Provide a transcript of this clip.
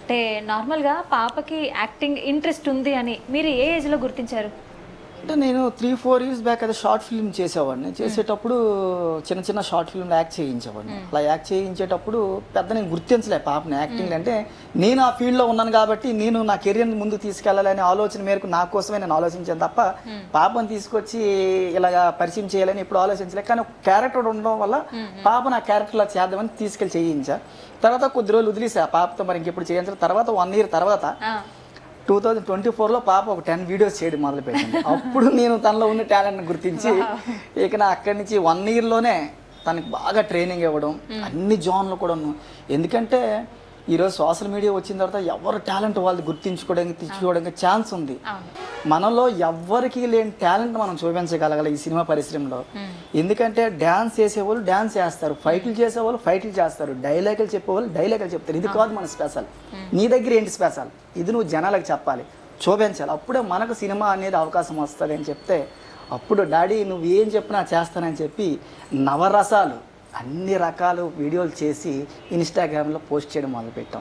అంటే నార్మల్గా పాపకి యాక్టింగ్ ఇంట్రెస్ట్ ఉంది అని మీరు ఏ ఏజ్లో గుర్తించారు? అంటే నేను త్రీ ఫోర్ ఇయర్స్ బ్యాక్ అయితే షార్ట్ ఫిల్మ్ చేసేవాడిని. చేసేటప్పుడు చిన్న చిన్న షార్ట్ ఫిల్మ్ యాక్ట్ చేయించేవాడిని. అలా యాక్ట్ చేయించేటప్పుడు పెద్ద నేను గుర్తించలే పాపని. యాక్టింగ్ అంటే నేను ఆ ఫీల్డ్లో ఉన్నాను కాబట్టి నేను నా కెరియర్ ముందుకు తీసుకెళ్ళాలనే ఆలోచన మేరకు నా కోసమే నేను ఆలోచించాను తప్ప పాపని తీసుకొచ్చి ఇలాగా పరిచయం చేయాలని ఎప్పుడు ఆలోచించలే. కానీ ఒక క్యారెక్టర్ ఉండడం వల్ల పాప నా క్యారెక్టర్లో చేద్దామని తీసుకెళ్ళి చేయించా. తర్వాత కొద్ది రోజులు వదిలేసా. పాపతో మరి ఇంకెప్పుడు చేయించాలి. తర్వాత వన్ ఇయర్ తర్వాత టూ థౌజండ్ ట్వంటీ ఫోర్లో పాప ఒక టెన్ వీడియోస్ చేయడం మొదలుపెట్టింది. అప్పుడు నేను తనలో ఉన్న టాలెంట్ని గుర్తించి ఇక నా అక్కడి నుంచి వన్ ఇయర్లోనే తనకి బాగా ట్రైనింగ్ ఇవ్వడం అన్ని జోన్లు కూడా ఎందుకంటే ఈరోజు సోషల్ మీడియా వచ్చిన తర్వాత ఎవరు టాలెంట్ వాళ్ళు గుర్తించుకోవడానికి తెచ్చుకోవడానికి ఛాన్స్ ఉంది. మనలో ఎవ్వరికి లేని టాలెంట్ మనం చూపించగలగాలి ఈ సినిమా పరిశ్రమలో. ఎందుకంటే డ్యాన్స్ చేసేవాళ్ళు డ్యాన్స్ చేస్తారు. ఫైట్లు చేసేవాళ్ళు ఫైట్లు చేస్తారు. డైలాగులు చెప్పేవాళ్ళు డైలాగులు చెప్తారు. ఇది కాదు మన స్పెషల్ నీ దగ్గర ఏంటి స్పెషల్ ఇది నువ్వు జనాలకు చెప్పాలి. చూపించాలి. అప్పుడే మనకు సినిమా అనేది అవకాశం వస్తుంది అని చెప్తే అప్పుడు డాడీ నువ్వు ఏం చెప్పినా చేస్తానని చెప్పి నవరసాలు అన్ని రకాలు వీడియోలు చేసి ఇన్స్టాగ్రామ్లో పోస్ట్ చేయడం మొదలుపెట్టాం.